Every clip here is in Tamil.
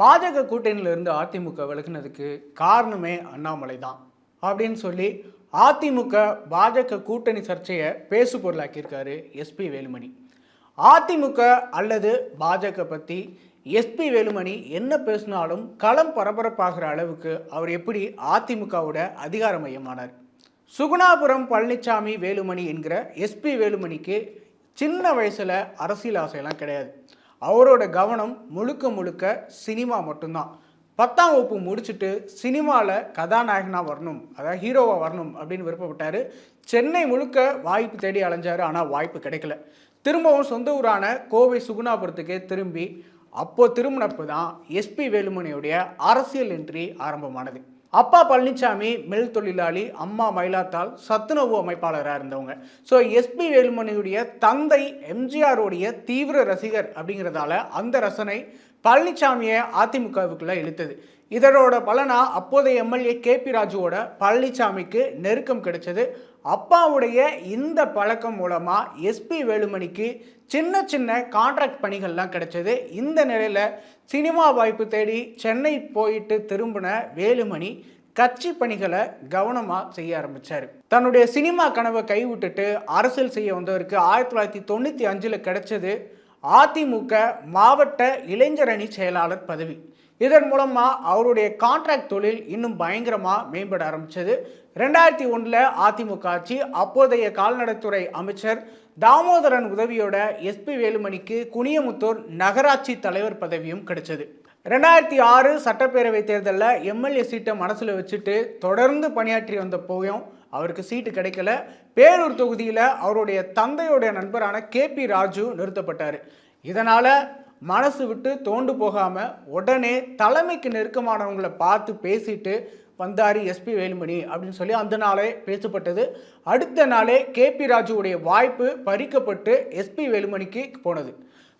பாஜக கூட்டணியிலிருந்து அதிமுக விலகினதுக்கு காரணமே அண்ணாமலை தான் அப்படின்னு சொல்லி அதிமுக பாஜக கூட்டணி சர்ச்சையை பேசு பொருளாக்கியிருக்காரு எஸ்பி வேலுமணி. அதிமுக அல்லது பாஜக பற்றி எஸ்பி வேலுமணி என்ன பேசினாலும் களம் பரபரப்பாகிற அளவுக்கு அவர் எப்படி அதிமுகவோட அதிகார மையமானார். சுகுணாபுரம் பழனிசாமி வேலுமணி என்கிற எஸ்பி வேலுமணிக்கு சின்ன வயசில் அரசியல் ஆசையெல்லாம் கிடையாது. அவரோட கவனம் முழுக்க முழுக்க சினிமா மட்டும்தான். பத்தாம் வகுப்பு முடிச்சுட்டு சினிமாவில் கதாநாயகனாக வரணும் அதாவது ஹீரோவாக வரணும் அப்படின்னு விருப்பப்பட்டார். சென்னை முழுக்க வாய்ப்பு தேடி அலைஞ்சார் ஆனால் வாய்ப்பு கிடைக்கல. திரும்பவும் சொந்த ஊரான கோவை சுகுணாபுரத்துக்கே திரும்பி அப்போது திரும்பினப்பு தான் எஸ்பி வேலுமணியுடைய அரசியல் என்ட்ரி ஆரம்பமானது. அப்பா பழனிசாமி மில் தொழிலாளி அம்மா மயிலாத்தாள் சத்துணவு அமைப்பாளராக இருந்தவங்க. ஸோ எஸ்பி வேலுமணியுடைய தந்தை எம்ஜிஆருடைய தீவிர ரசிகர் அப்படிங்கிறதால அந்த ரசனை பழனிசாமியை அதிமுகவுக்குள்ளே இழுத்தது. இதனோட பலனாக அப்போதைய எம்எல்ஏ கே பி ராஜுவோட பழனிசாமிக்கு நெருக்கம் கிடைச்சது. அப்பாவுடைய இந்த பழக்கம் மூலமாக எஸ்பி வேலுமணிக்கு சின்ன சின்ன கான்ட்ராக்ட் பணிகள்லாம் கிடைச்சது. இந்த நிலையில் சினிமா வாய்ப்பு தேடி சென்னை போயிட்டு திரும்பின வேலுமணி கட்சி பணிகளை கவனமாக செய்ய ஆரம்பித்தார் தன்னுடைய சினிமா கனவை கைவிட்டுட்டு அரசியல் செய்ய வந்தவருக்கு ஆயிரத்தி தொள்ளாயிரத்தி தொண்ணூற்றி அஞ்சில் கிடைச்சது அதிமுக மாவட்ட இளைஞரணி செயலாளர் பதவி. இதன் மூலமாக அவருடைய கான்ட்ராக்ட் தொழில் இன்னும் பயங்கரமாக மேம்பட ஆரம்பித்தது ரெண்டாயிரத்தி ஒன்றில் அதிமுக ஆட்சி அப்போதைய கால்நடைத்துறை அமைச்சர் தாமோதரன் உதவியோட எஸ்பி வேலுமணிக்கு குனியமுத்தூர் நகராட்சி தலைவர் பதவியும் கிடைச்சது. ரெண்டாயிரத்தி ஆறு சட்டப்பேரவை தேர்தலில் எம்எல்ஏ சீட்டை மனசில் வச்சுட்டு தொடர்ந்து பணியாற்றி வந்த போயும் அவருக்கு சீட்டு கிடைக்கல. பேரூர் தொகுதியில் அவருடைய தந்தையுடைய நண்பரான கே பி ராஜு நிறுத்தப்பட்டார். இதனால் மனசு விட்டு தோண்டு போகாமல் உடனே தலைமைக்கு நெருக்கமானவங்களை பார்த்து பேசிட்டு பந்தாரி எஸ்பி வேலுமணி அப்படின்னு சொல்லி அந்த நாளே பேசப்பட்டது. அடுத்த நாளே கே பி ராஜுவுடைய வாய்ப்பு பறிக்கப்பட்டு எஸ்பி வேலுமணிக்கு போனது.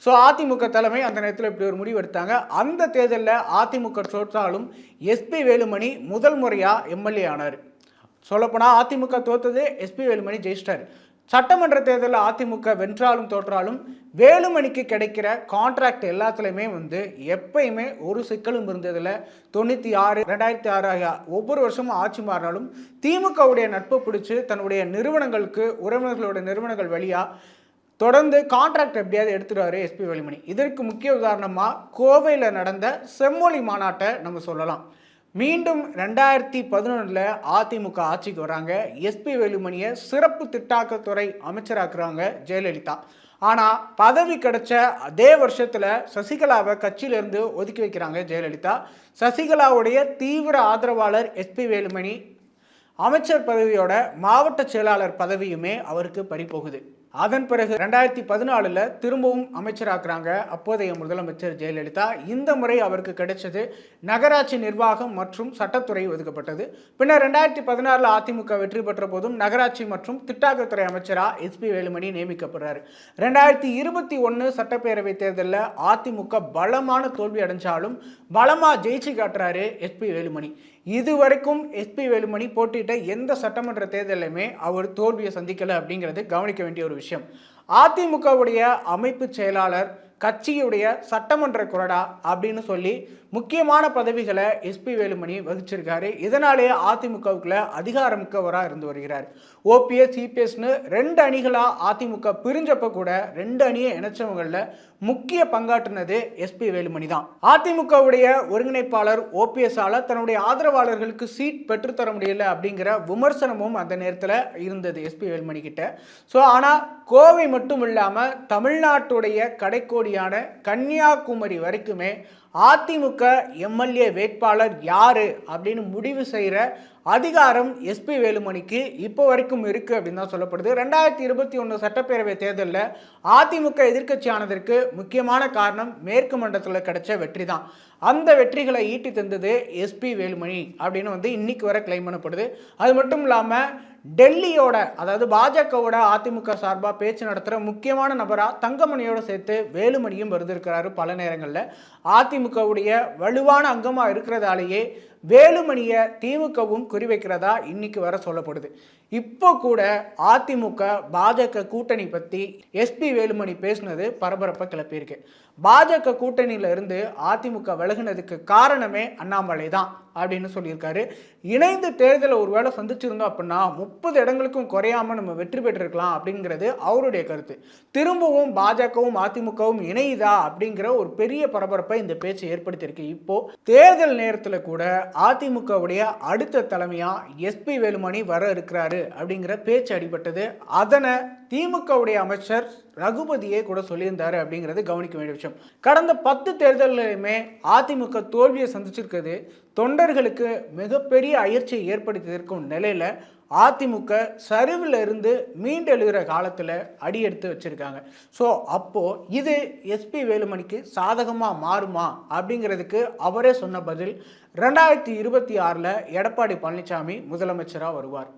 ஸோ அதிமுக தலைமை அந்த நேரத்தில் இப்படி ஒரு முடிவு எடுத்தாங்க. அந்த தேர்தலில் அதிமுக தோற்றாலும் எஸ்பி வேலுமணி முதல் முறையாக எம்எல்ஏ ஆனார். சொல்லப்போனால் அதிமுக தோத்தது எஸ்பி வேலுமணி ஜெயிச்சிட்டார். சட்டமன்ற தேர்தலில் அதிமுக வென்றாலும் தோற்றாலும் வேலுமணிக்கு கிடைக்கிற கான்ட்ராக்ட் எல்லாத்துலேயுமே வந்து எப்பயுமே ஒரு சிக்கலும் இருந்ததில் தொண்ணூற்றி ஆறு ரெண்டாயிரத்தி ஆறு ஆகிய ஒவ்வொரு வருஷமும் ஆட்சி மாறினாலும் திமுகவுடைய நட்பு பிடிச்சி தன்னுடைய நிறுவனங்களுக்கு உறவினர்களோட நிறுவனங்கள் வழியாக தொடர்ந்து கான்ட்ராக்ட் எப்படியாவது எடுத்துடுவார் எஸ்பி வேலுமணி. இதற்கு முக்கிய உதாரணமாக கோவையில் நடந்த செம்மொழி மாநாட்டை நம்ம சொல்லலாம். மீண்டும் ரெண்டாயிரத்தி பதினொன்றில் அதிமுக ஆட்சிக்கு வராங்க. எஸ்பி வேலுமணியை சிறப்பு திட்டாக்கத்துறை அமைச்சராக்குறாங்க ஜெயலலிதா. ஆனால் பதவி கிடைச்ச அதே வருஷத்தில் சசிகலாவை கட்சியிலேருந்து ஒதுக்கி வைக்கிறாங்க ஜெயலலிதா. சசிகலாவுடைய தீவிர ஆதரவாளர் எஸ்பி வேலுமணி அமைச்சர் பதவியோட மாவட்ட செயலாளர் பதவியுமே அவருக்கு பறிபோகுது. அதன் பிறகு ரெண்டாயிரத்தி பதினாலில் திரும்பவும் அமைச்சராக்குறாங்க அப்போதைய முதலமைச்சர் ஜெயலலிதா. இந்த முறை அவருக்கு கிடைச்சது நகராட்சி நிர்வாகம் மற்றும் சட்டத்துறை ஒதுக்கப்பட்டது. பின்னர் ரெண்டாயிரத்தி பதினாறில் அதிமுக வெற்றி பெற்ற போதும் நகராட்சி மற்றும் திட்டாக்கத்துறை அமைச்சராக எஸ்பி வேலுமணி நியமிக்கப்படுறாரு. ரெண்டாயிரத்தி இருபத்தி ஒன்று சட்டப்பேரவை தேர்தலில் அதிமுக பலமான தோல்வி அடைஞ்சாலும் பலமாக ஜெயிச்சு காட்டுறாரு எஸ்பி வேலுமணி. இதுவரைக்கும் எஸ்பி வேலுமணி போட்டியிட்ட எந்த சட்டமன்ற தேர்தலையுமே அவர் தோல்வியை சந்திக்கலை அப்படிங்கிறது கவனிக்க வேண்டிய ஒரு விஷயம். அதிமுகவுடைய அமைப்பு செயலாளர் கட்சியுடைய சட்டமன்ற குரடா அப்படின்னு சொல்லி முக்கியமான பதவிகளை எஸ்பி வேலுமணி வகிச்சிருக்காரு. இதனாலேயே அதிமுகவுக்குள்ள அதிகாரமிக்கவராக இருந்து வருகிறார். ஓபிஎஸ் சிபிஎஸ்னு ரெண்டு அணிகளாக அதிமுக பிரிஞ்சப்ப கூட ரெண்டு அணியை இணைச்சவங்களில் முக்கிய பங்காற்றினது எஸ்பி வேலுமணி தான். அதிமுகவுடைய ஒருங்கிணைப்பாளர் ஓபிஎஸ்ஸால் தன்னுடைய ஆதரவாளர்களுக்கு சீட் பெற்றுத்தர முடியல அப்படிங்கிற விமர்சனமும் அந்த நேரத்தில் இருந்தது எஸ்பி வேலுமணி கிட்ட. ஸோ ஆனால் கோவை மட்டும் இல்லாமல் தமிழ்நாட்டுடைய கடைக்கோடியான கன்னியாகுமரி வரைக்குமே அதிமுக எம்எல்ஏ வேட்பாளர் யாரு அப்படின்னு முடிவு செய்கிற அதிகாரம் எஸ்பி வேலுமணிக்கு இப்போ வரைக்கும் இருக்குது அப்படின்னு தான் சொல்லப்படுது. ரெண்டாயிரத்தி இருபத்தி ஒன்று சட்டப்பேரவை தேர்தலில் அதிமுக எதிர்க்கட்சி ஆனதற்கு முக்கியமான காரணம் மேற்கு மண்டலத்தில் கிடைச்ச வெற்றி தான். அந்த வெற்றிகளை ஈட்டி தந்தது எஸ்பி வேலுமணி அப்படின்னு வந்து இன்னைக்கு வரை கிளைம் பண்ணப்படுது. அது மட்டும் இல்லாமல் டெல்லியோட அதாவது பாஜகவோட அதிமுக சார்பாக பேச்சு நடத்துகிற முக்கியமான நபராக தங்கமணியோடு சேர்த்து வேலுமணியும் வருந்திருக்கிறாரு பல நேரங்களில். அதிமுகவுடைய வலுவான அங்கமாக இருக்கிறதாலேயே வேலுமணியை திமுகவும் குறிவைக்கிறதா இன்னைக்கு வர சொல்லப்படுது. இப்போ கூட அதிமுக பாஜக கூட்டணி பற்றி எஸ்பி வேலுமணி பேசுனது பரபரப்பை கிளப்பியிருக்கு. பாஜக கூட்டணியில் இருந்து அதிமுக விலகுனதுக்கு காரணமே அண்ணாமலை தான் அப்படின்னு சொல்லியிருக்காரு. இணைந்து தேர்தலை ஒருவேளை சந்திச்சிருந்தோம் அப்படின்னா முப்பது இடங்களுக்கும் குறையாம நம்ம வெற்றி பெற்றிருக்கலாம் அப்படிங்கிறது அவருடைய கருத்து. திரும்பவும் பாஜகவும் அதிமுகவும் இணையுதா அப்படிங்கிற ஒரு பெரிய பரபரப்பை இந்த பேச்சு ஏற்படுத்தியிருக்கு. இப்போ தேர்தல் நேரத்தில் கூட அதிமுகவுடைய அடுத்த தலைமையாக எஸ்பி வேலுமணி வர இருக்கிறாரு அப்படிங்கிற பேச்சு அடிபட்டது. அதனை திமுகவுடைய அமைச்சர் ரகுபதியே கூட சொல்லியிருந்தாரு அப்படிங்கிறது கவனிக்க வேண்டிய விஷயம். கடந்த பத்து தேர்தல்களையுமே அதிமுக தோல்வியை சந்திச்சிருக்கிறது. தொண்டர்களுக்கு மிகப்பெரிய அயற்சியை ஏற்படுத்தியிருக்கும் நிலையில அதிமுக சரிவில் இருந்து மீண்டெழுகிற காலத்தில் அடியெடுத்து வச்சிருக்காங்க. ஸோ அப்போ இது எஸ்பி வேலுமணிக்கு சாதகமாக மாறுமா அப்படிங்கிறதுக்கு அவரே சொன்ன பதில் ரெண்டாயிரத்தி இருபத்தி ஆறில் எடப்பாடி பழனிசாமி முதலமைச்சராக வருவார்.